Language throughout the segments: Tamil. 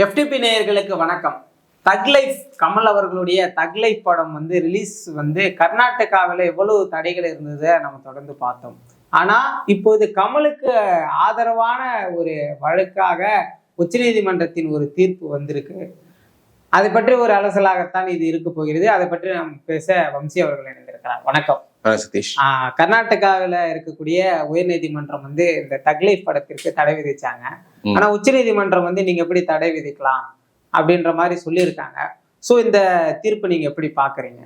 எஃப்டிபி நேயர்களுக்கு வணக்கம். தக் லைஃப் கமல் அவர்களுடைய தக் லைஃப் படம் வந்து ரிலீஸ் வந்து கர்நாடகாவில் எவ்வளவு தடைகள் இருந்ததை நம்ம தொடர்ந்து பார்த்தோம். ஆனா இப்போது கமலுக்கு ஆதரவான ஒரு வழக்காக உச்சநீதிமன்றத்தின் ஒரு தீர்ப்பு வந்திருக்கு. அதை பற்றி ஒரு அலசலாகத்தான் இது இருக்க போகிறது. அதை பற்றி நாம் பேச வம்சி அவர்கள் இணைந்திருக்கிறார். வணக்கம். சதீஷ். கர்நாடகாவில் இருக்கக்கூடிய உயர்நீதிமன்றம் வந்து இந்த தக்லைஃப் படத்திற்கு தடை விதிச்சாங்க. ஆனா உச்சநீதிமன்றம் வந்து நீங்க எப்படி தடை விதிக்கலாம் அப்படின்ற மாதிரி சொல்லியிருக்காங்க. ஸோ இந்த தீர்ப்பு நீங்க எப்படி பாக்குறீங்க?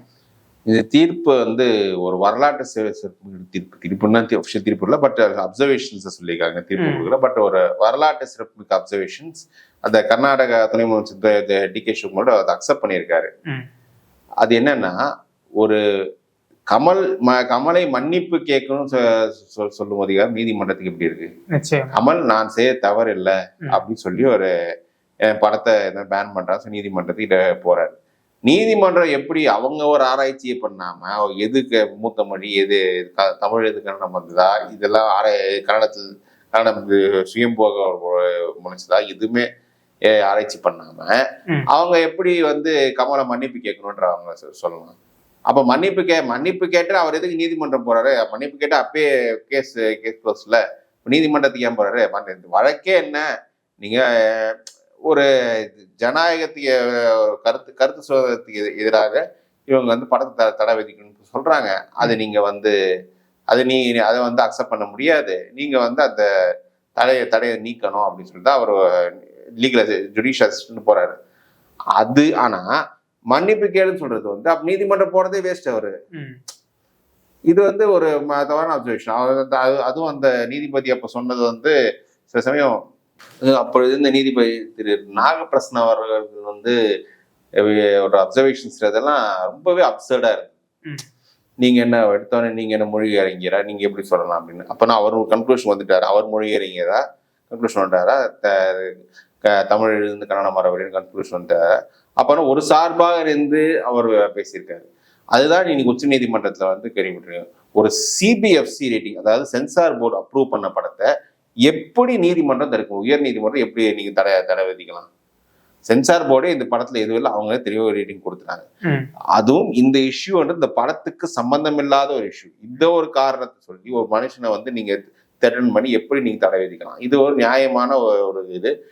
இந்த தீர்ப்பு வந்து ஒரு வரலாற்று சிறப்பு தீர்ப்பு தீர்ப்புன்னா ஒஃபிஷியல் தீர்ப்பு இல்லை பட் அப்சர்வேஷன்ஸ் சொல்லியிருக்காங்க தீர்ப்பு. கொடுக்கல. பட் ஒரு வரலாற்று சிறப்புமிக்க அப்சர்வேஷன்ஸ் அந்த கர்நாடகா துணை முதலமைச்சர் டி கே சிவகுமார் அதை அக்செப்ட் பண்ணியிருக்காரு. அது என்னன்னா ஒரு கமல் ம கமலை மன்னிப்பு கேட்கணும் சொல்லும் அதிகாரம் நீதிமன்றத்துக்கு எப்படி இருக்கு? கமல் நான் செய்ய தவறு இல்லை. அப்படின்னு சொல்லி ஒரு படத்தை பேன் பண்றாங்க நீதிமன்றத்துக்கிட்ட போறாரு. நீதிமன்றம் எப்படி அவங்க ஒரு ஆராய்ச்சியை பண்ணாம எதுக்கு மூத்த மொழி எது தமிழ் எது கன்னடம் வந்ததா இதெல்லாம் ஆராய் கன்னடத்தில் கன்னடம் சுயம்போக முனைச்சதா எதுவுமே ஆராய்ச்சி பண்ணாம. அவங்க எப்படி வந்து கமலை மன்னிப்பு கேட்கணுன்ற அவங்க சொல்லலாம். அப்ப மன்னிப்பு கே மன்னிப்பு கேட்டு அவர் எதுக்கு நீதிமன்றம் போறாரு? மன்னிப்பு கேட்டு அப்பயே கேஸ் கேஸ் க்ளோஸ்ல நீதிமன்றத்துக்கு ஏன் போறாரு? வழக்கே என்ன? நீங்க ஒரு ஜனநாயகத்துக்கு கருத்து கருத்து சுதந்திரத்துக்கு எதி- எதிராக இவங்க வந்து படத்தை த- தடை விதிக்கணும்னு சொல்றாங்க. அது நீங்க வந்து அது நீ அதை வந்து அக்செப்ட் பண்ண முடியாது. நீங்க வந்து அந்த தடையை தடையை நீக்கணும் அப்படின்னு சொல்லிட்டு அவர் லீகல் ஜுடிஷியல் போறாரு. அது ஆனா மன்னிப்பு கேளுன்னு சொல்றது வந்து அப்ப நீதிமன்றம் போறதே வேஸ்ட் அவரு. இது வந்து ஒரு தவறான அப்சர்வேஷன் அவர் அதுவும் அந்த நீதிபதி அப்ப சொன்னது வந்து சில சமயம் அப்பொழுது இந்த நீதிபதி திரு நாகப்பிரசன் அவர்கள் வந்து ஒரு அப்சர்வேஷன்ஸ் அதெல்லாம் ரொம்பவே அப்சர்டா இருக்கு. நீங்க என்ன எடுத்தோடனே நீங்க என்ன மொழி அறிஞரா நீங்க எப்படி சொல்லலாம் அப்படின்னு. அப்ப நான் அவர் கன்க்ளூஷன் வந்துட்டாரு. அவர் மொழி அறிஞரா கன்க்ளூஷன் வந்துட்டாரா தமிழ் இருந்து கன்னட மரபடின்னு கன்க்ளூஷன் வந்துட்டாரு? அப்பனா ஒரு சார்பாக இருந்து அவர் பேசியிருக்காரு. அதுதான் இன்னைக்கு உச்ச நீதிமன்றத்துல வந்து கேள்விப்பட்டிருக்கேன். ஒரு சிபிஎஃப்சி ரேட்டிங் அதாவது சென்சார் போர்டு அப்ரூவ் பண்ண படத்தை எப்படி நீதிமன்றம் தடுக்கும் உயர் நீதிமன்றம் எப்படி நீங்க தடை தடை விதிக்கலாம்? சென்சார் போர்டே இந்த படத்துல எதுவும் இல்லை அவங்களே தெளிவாக ரேட்டிங் கொடுத்துட்டாங்க. அதுவும் இந்த இஷ்யூ வந்து இந்த படத்துக்கு சம்பந்தம் இல்லாத ஒரு இஷ்யூ இந்த ஒரு காரணத்தை சொல்லி ஒரு மனுஷனை வந்து நீங்க த்ரெட்டன் பண்ணி எப்படி நீங்க தடை விதிக்கலாம்? இது ஒரு நியாயமான ஒரு- இது.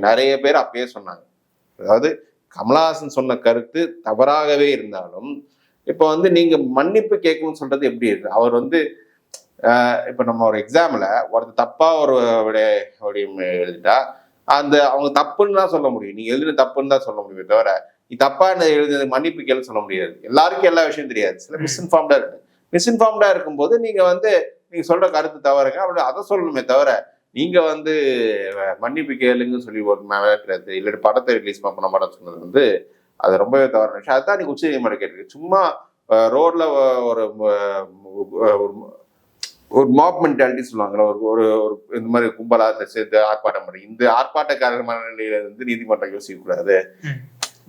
நிறைய பேர் அப்பயே சொன்னாங்க. அதாவது கமலஹாசன் சொன்ன கருத்து தவறாகவே இருந்தாலும் இப்போ வந்து நீங்க மன்னிப்பு கேட்கணும்னு சொல்றது எப்படி இருக்கு? அவர் வந்து இப்ப நம்ம ஒரு எக்ஸாம்ல ஒருத்தர் தப்பா ஒரு எழுதிட்டா அந்த அவங்க தப்புன்னு தான் சொல்ல முடியும். நீங்க எழுதின தப்புன்னு தான் சொல்ல முடியுமே தவிர நீ தப்பா என்ன எழுதுனது மன்னிப்பு கேள்வி சொல்ல முடியாது. எல்லாருக்கும் எல்லா விஷயம் தெரியாது. சில மிஸ்இன்ஃபார்ம்டா இருக்கு. மிஸ்இன்ஃபார்ம்டா இருக்கும்போது நீங்க வந்து நீங்க சொல்ற கருத்து தவறுங்க. அப்படி அதை சொல்லணுமே தவிர நீங்க வந்து மன்னிப்பு கேளுங்கன்னு சொல்லி ஒரு மிரட்டுறது இல்லாட்டி படத்தை ரிலீஸ் பண்ண படம் சொன்னது வந்து அது ரொம்பவே தவறான விஷயம். அதுதான் நீங்க உச்ச நீதிமன்றம் கேட்டிருக்கு. சும்மா ரோட்ல ஒரு ஒரு மாப் மென்டாலிட்டி சொல்லுவாங்கல்ல ஒரு ஒரு ஒரு இந்த மாதிரி கும்பலா இந்த சேர்த்து ஆர்ப்பாட்டம் பண்ணி இந்த ஆர்ப்பாட்டக்காரர் மனநிலையில வந்து நீதிமன்றம் யோசிக்க கூடாது ம்.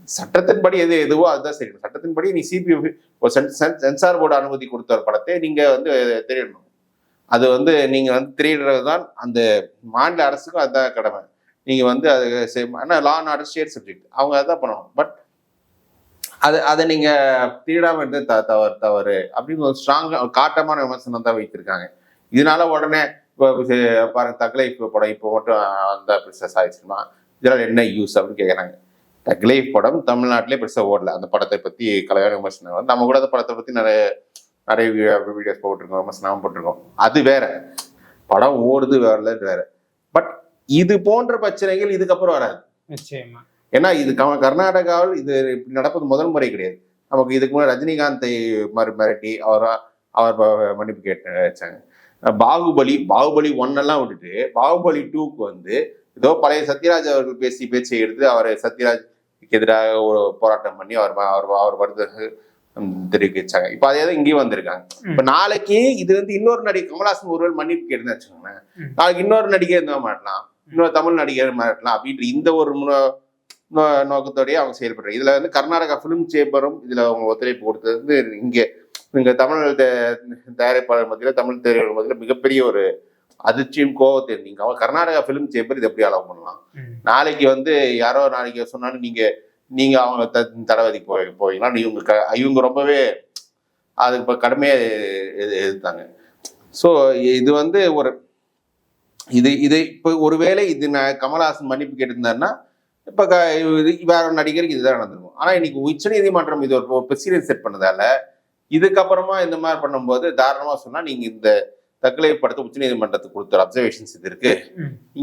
சட்டத்தின்படி எது எதுவோ அதுதான் சரி சட்டத்தின்படி நீ சிபி ஒரு சென்- சென்- சென்சார் போர்டு அனுமதி கொடுத்த ஒரு படத்தை நீங்க வந்து திரையிடணும் அது வந்து நீங்கள் வந்து திரையிடுறது தான் அந்த மாநில அரசுக்கும் அதுதான் கடமை. நீங்கள் வந்து அது ஆனால் law and order state subject அவங்க அதான் பண்ணணும். பட் அது அதை நீங்கள் திருடாமல் இருந்து த- தவறு தவறு அப்படின்னு ஒரு ஸ்ட்ராங்காக காட்டமான விமர்சனம் தான் வைத்திருக்காங்க. இதனால உடனே இப்போ இது பாருங்க தக்லைஃப் படம் இப்போ மட்டும் அந்த ப்ரிசஸ் ஆயிடுச்சுமா இதனால் என்ன யூஸ் அப்படின்னு கேட்குறாங்க தக்லைஃப் படம் தமிழ்நாட்டிலே பெருசாக ஓடல. அந்த படத்தை பற்றி கலையான விமர்சனம். வந்து நம்ம கூட அந்த படத்தை பற்றி நிறைய நிறைய வீடியோஸ் போட்டிருக்கோம் விமர்சனம் போட்டிருக்கோம். அது வேற. படம் ஓடுது வரல வேற. பட் இது போன்ற பிரச்சனைகள் இதுக்கப்புறம் வராது. நிச்சயமா. ஏன்னா இது கர்நாடகாவில் இது இப்படி நடப்பது முதல் முறை கிடையாது. நமக்கு இதுக்கு முன்னாடி ரஜினிகாந்தை மறு மிரட்டி அவர் அவர் மன்னிப்பு கேட்டு வச்சாங்க. பாகுபலி பாகுபலி ஒன் எல்லாம் விட்டுட்டு பாகுபலி டூக்கு வந்து ஏதோ பழைய சத்யராஜ் அவர்கள் பேசி பேச்சை எடுத்து அவர் சத்யராஜ்க்கு எதிராக ஒரு போராட்டம் பண்ணி அவர் அவர் அவர் வருது. தெரிவிச்சாங்க இப்போ அதே தான் இங்கேயும் வந்திருக்காங்க. இப்போ நாளைக்கு இது வந்து இன்னொரு நடிகை கமல்ஹாசன் ஒருவேளை மன்னிப்பு கேட்டுன்னு வச்சுக்கோங்களேன். நாளைக்கு இன்னொரு நடிகர் இருந்தா மாட்டலாம் இன்னொரு தமிழ் நடிகர் மாட்டலாம் அப்படின்ற இந்த ஒரு நோக்கத்தோடய அவங்க செயல்படுறாங்க. இதுல வந்து கர்நாடகா ஃபிலிம் சேம்பரும் இதுல அவங்க ஒத்துழைப்பு கொடுத்தது வந்து இங்க. இங்க தமிழ் தயாரிப்பாளர் மத்தியில தமிழ் திரையுலக மத்தியில மிகப்பெரிய ஒரு அதிர்ச்சியும் கோவத்தையும் நீங்க அவன் கர்நாடகா ஃபிலிம் சேம்பர் இது எப்படி அலோவ் பண்ணலாம். நாளைக்கு வந்து யாரோ நாளைக்கு சொன்னாலும் நீங்க நீங்க அவங்க த- தடவதி போய் போவீங்களா? இவங்க க- இவங்க ரொம்பவே அதுக்கு இப்போ கடுமையாக எது எதிர்த்தாங்க. ஸோ இது வந்து ஒரு இது இது இப்போ ஒருவேளை இது நான் கமலஹாசன் மன்னிப்பு கேட்டிருந்தாருன்னா இப்போ க இது வேற நடிகருக்கு இதுதான் நடந்திருக்கும். ஆனால் இன்னைக்கு உச்சநீதிமன்றம் இது ஒரு ப்ரெசிடென்ட் செட் பண்ணதால இதுக்கப்புறமா இந்த மாதிரி பண்ணும்போது தாராளமாக சொன்னால் நீங்கள் இந்த தக்கலை படத்தை உச்சநீதிமன்றத்துக்கு கொடுத்த அப்சர்வேஷன்ஸ் இது இருக்கு.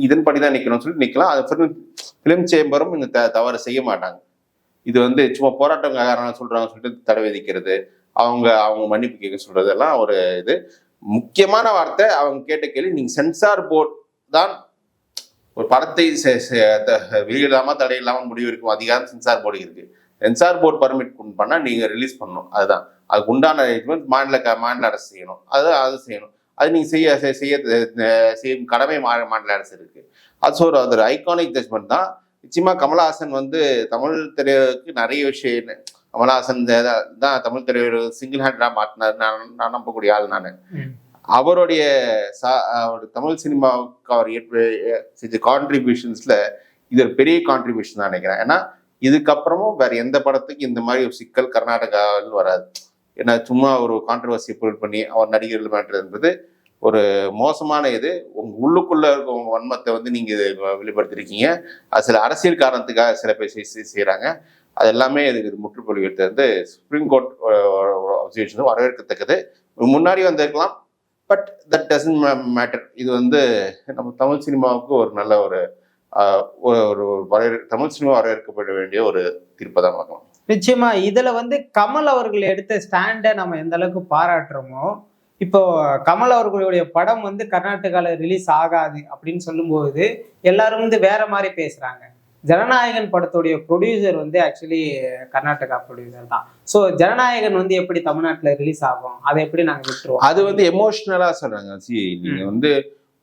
இதன்படி தான் நிக்கணும்னு சொல்லி நிக்கலாம். அது ஃபிலிம் சேம்பரும் இந்த த- தவறு செய்ய மாட்டாங்க. இது வந்து சும்மா போராட்டக்காரங்க சொல்றாங்க சொல்லிட்டு தடை விதிக்கிறது அவங்க அவங்க மன்னிப்பு கேட்க சொல்றதெல்லாம் ஒரு இது. முக்கியமான வார்த்தை அவங்க கேட்ட கேள்வி நீங்க சென்சார் போர்ட் தான் ஒரு படத்தை செ- த- வெளியிடாம தடை இல்லாமல் முடிவு இருக்கும் அதிகாரம் சென்சார் போர்டு இருக்கு. சென்சார் போர்டு பர்மிட் பண்ணா நீங்க ரிலீஸ் பண்ணணும். அதுதான். அதுக்கு உண்டான அரேஞ்ச்மெண்ட் மாநில மாநில அரசு செய்யணும். அது அது செய்யணும். அது நீங்க செய்ய செய்ய செய்யும் கடமை மா- மாநில அரசு இருக்கு. அது ஒரு அது ஒரு ஐகானிக் ஜட்மெண்ட் தான். நிச்சயமா கமலஹாசன் வந்து தமிழ் திரையுலகுக்கு நிறைய விஷயம் கமலஹாசன் தான் தமிழ் திரையுலக சிங்கிள் ஹேண்டா மாட்டினார் நான் நான் நம்பக்கூடிய ஆள் நான். அவருடைய சா- தமிழ் சினிமாவுக்கு அவர் செஞ்ச கான்ட்ரிபியூஷன்ஸ்ல இது ஒரு பெரிய கான்ட்ரிபியூஷன் தான் நினைக்கிறேன். ஏன்னா இதுக்கப்புறமும் வேற எந்த படத்துக்கு இந்த மாதிரி ஒரு சிக்கல் கர்நாடகாவில் வராது. ஏன்னா சும்மா ஒரு கான்ட்ரவர்சி பொருள் பண்ணி அவர் நடிகர்கள் மாற்றுறது ஒரு மோசமான இது. உங்க உள்ளுக்குள்ள இருக்க உங்க வன்மத்தை வந்து நீங்க வெளிப்படுத்திருக்கீங்க. அது சில அரசியல் காரணத்துக்காக சில பேர் செய்கிறாங்க செய்யறாங்க அது எல்லாமே இதுக்கு முற்றுப்புள்ளி வந்து சுப்ரீம் கோர்ட் அசோசியேஷன் வரவேற்கத்தக்கது. முன்னாடி வந்திருக்கலாம் பட் தட் டசன்ட் மேட்டர் இது வந்து நம்ம தமிழ் சினிமாவுக்கு ஒரு நல்ல ஒரு ஒரு ஒரு வரவேற் தமிழ் சினிமா வரவேற்கப்பட வேண்டிய ஒரு தீர்ப்பை தான் பார்க்கலாம். நிச்சயமா. இதுல வந்து கமல் அவர்கள் எடுத்த ஸ்டாண்டை நம்ம எந்த அளவுக்கு பாராட்டுறோமோ இப்போ கமல் அவர்களுடைய படம் வந்து கர்நாடகால ரிலீஸ் ஆகாது அப்படின்னு சொல்லும்போது எல்லாரும் வந்து வேற மாதிரி பேசுறாங்க. ஜனநாயகன் படத்துடைய ப்ரொடியூசர் வந்து ஆக்சுவலி கர்நாடகா ப்ரொடியூசர் தான். ஸோ ஜனநாயகன் வந்து எப்படி தமிழ்நாட்டுல ரிலீஸ் ஆகும்? அதை எப்படி நாங்க விட்டுருவோம்? அது வந்து எமோஷ்னலா சொல்றாங்க சி. நீங்க வந்து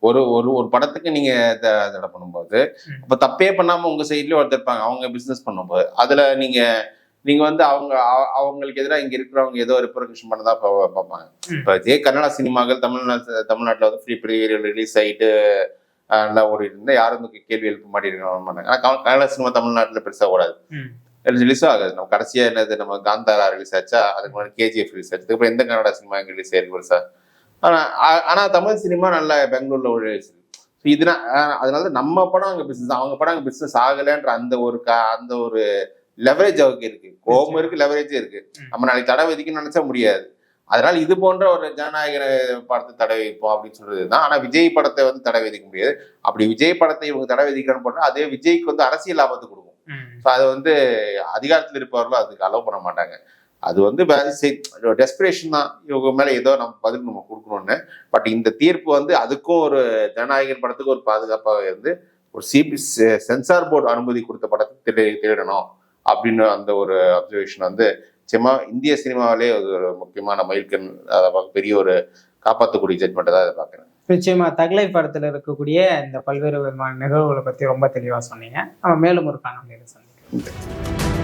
ஒரு ஒரு ஒரு படத்துக்கு நீங்க தடை பண்ணும்போது ம். அப்ப தப்பே பண்ணாம உங்க சைட்லயே ஒருத்தர் இருப்பாங்க. அவங்க பிசினஸ் பண்ணும்போது அதுல நீங்க நீங்க வந்து அவங்க அவ- அவங்களுக்கு எதிராக இங்க இருக்கிறவங்க ஏதோ ரிப்ரகஷன் பண்ணதா பார்ப்பாங்க. இப்ப இதே கன்னடா சினிமாக்கள் தமிழ்நாட்டு தமிழ்நாட்டுல வந்து ஃப்ரீ ப்ரீ ரிலீஸ் ஆயிட்டு நல்லா ஓடிட்டு இருந்தா யாரும் கேள்வி எழுப்ப மாட்டேங்க மாட்டாங்க ஆனா கன்னட- சினிமா தமிழ்நாட்டுல பெருசா ஓடாது. ம். ரிலீஸ் ஆகாது. நம்ம கடைசியா என்னது நம்ம காந்தாரா ரிலீஸ் ஆச்சா அதுக்கு முன்னாடி கேஜிஎஃப் ரிலீஸ் ஆச்சு. அதுக்கப்புறம் எந்த கன்னடா சினிமா ரிலீஸ் ஆயிருக்கு பெருசா? ஆனா ஆனா தமிழ் சினிமா நல்லா பெங்களூர்ல ரிலீஸ் ஸோ அதனால நம்ம படம் அங்க பிசினஸ் அவங்க படம் அங்க பிசினஸ் ஆகலைன்ற அந்த ஒரு கா அந்த ஒரு லெவரேஜ் அவருக்கு இருக்கு. கோபம் இருக்கு லெவரேஜ் இருக்கு. நம்ம நாளைக்கு தடை விதிக்கணும்னு நினைச்சா முடியாது. அதனால இது போன்ற ஒரு ஜனநாயக படத்தை தடை வைப்போம் அப்படின்னு சொல்றது தான் ஆனா விஜய் படத்தை வந்து தடை விதிக்க முடியாது. அப்படி விஜய் படத்தை இவங்க தடை விதிக்கணும்னு போட்டா அதே விஜய்க்கு வந்து அரசியல் லாபத்தை கொடுக்கும். ஸோ அதை வந்து அதிகாரத்தில் இருப்பவர்களும் அதுக்கு அலோவ் பண்ண மாட்டாங்க. அது வந்து டெஸ்பிரேஷன் தான். இவங்க மேல ஏதோ நம்ம பதில் நம்ம கொடுக்கணும்னு. பட் இந்த தீர்ப்பு வந்து அதுக்கும் ஒரு ஜனநாயகன் படத்துக்கு ஒரு பாதுகாப்பாக இருந்து ஒரு சிபி சென்சார் போர்டு அனுமதி கொடுத்த படத்தை தேடணும். அப்படின்னு அந்த ஒரு அப்சர்வேஷன் வந்து நிச்சயமா இந்திய சினிமாவிலே அது ஒரு முக்கியமான மைல்கன் அதை பெரிய ஒரு காப்பாற்றக்கூடிய ஜட்மெண்ட்டை தான் அதை பார்க்குறேன். நிச்சயமா தகலை படத்துல இருக்கக்கூடிய இந்த பல்வேறு விதமான நிகழ்வுகளை பத்தி ரொம்ப தெளிவா சொன்னீங்க. நம்ம மேலும் ஒரு காணொலியில் சந்திக்கிறோம்